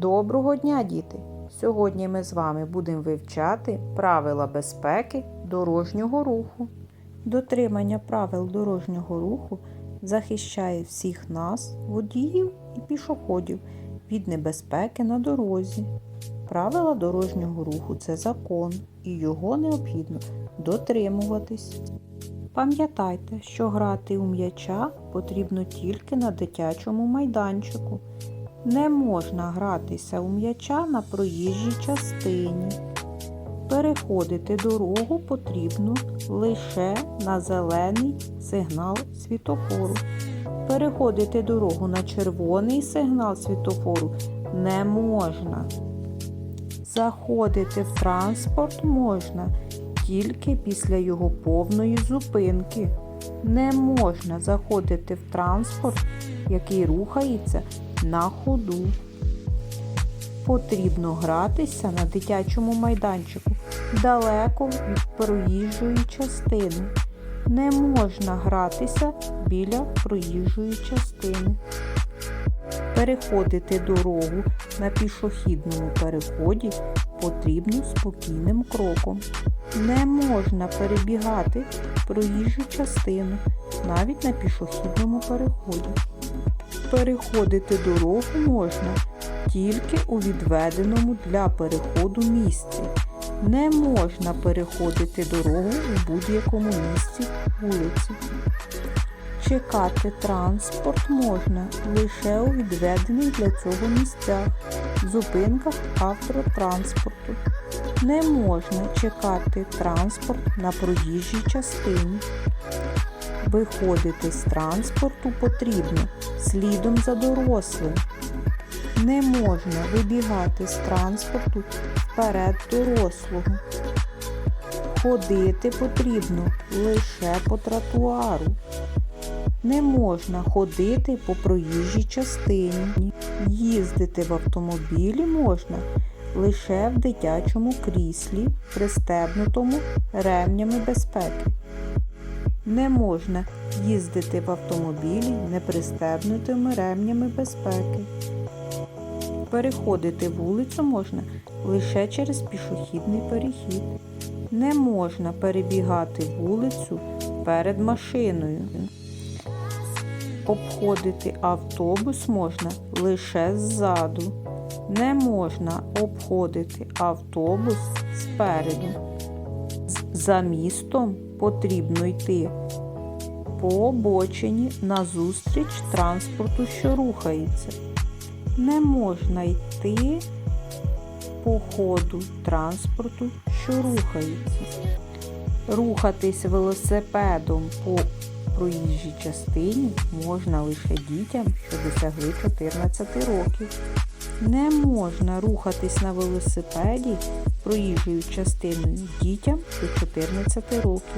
Доброго дня, діти! Сьогодні ми з вами будемо вивчати правила безпеки дорожнього руху. Дотримання правил дорожнього руху захищає всіх нас, водіїв і пішоходів від небезпеки на дорозі. Правила дорожнього руху це закон, і його необхідно дотримуватись. Пам'ятайте, що грати у м'яча потрібно тільки на дитячому майданчику. Не можна гратися у м'яча на проїжджій частині. Переходити дорогу потрібно лише на зелений сигнал світофору. Переходити дорогу на червоний сигнал світофору не можна. Заходити в транспорт можна тільки після його повної зупинки. Не можна заходити в транспорт, який рухається на ходу. Потрібно гратися на дитячому майданчику далеко від проїжджої частини. Не можна гратися біля проїжджої частини. Переходити дорогу на пішохідному переході потрібно спокійним кроком. Не можна перебігати проїжджу частину навіть на пішохідному переході. Переходити дорогу можна тільки у відведеному для переходу місці. Не можна переходити дорогу у будь-якому місці вулиці. Чекати транспорт можна лише у відведених для цього місцях, зупинках автотранспорту. Не можна чекати транспорт на проїжджій частині. Виходити з транспорту потрібно слідом за дорослим. Не можна вибігати з транспорту вперед дорослого. Ходити потрібно лише по тротуару. Не можна ходити по проїжджій частині. Їздити в автомобілі можна лише в дитячому кріслі, пристебнутому ремнями безпеки. Не можна їздити в автомобілі непристебнутими ремнями безпеки. Переходити вулицю можна лише через пішохідний перехід. Не можна перебігати вулицю перед машиною. Обходити автобус можна лише ззаду. Не можна обходити автобус спереду. За містом потрібно йти по обочині назустріч транспорту, що рухається. Не можна йти по ходу транспорту, що рухається. Рухатись велосипедом по проїжджій частині можна лише дітям, що досягли 14 років. Не можна рухатись на велосипеді проїжджою частиною дітям до 14 років.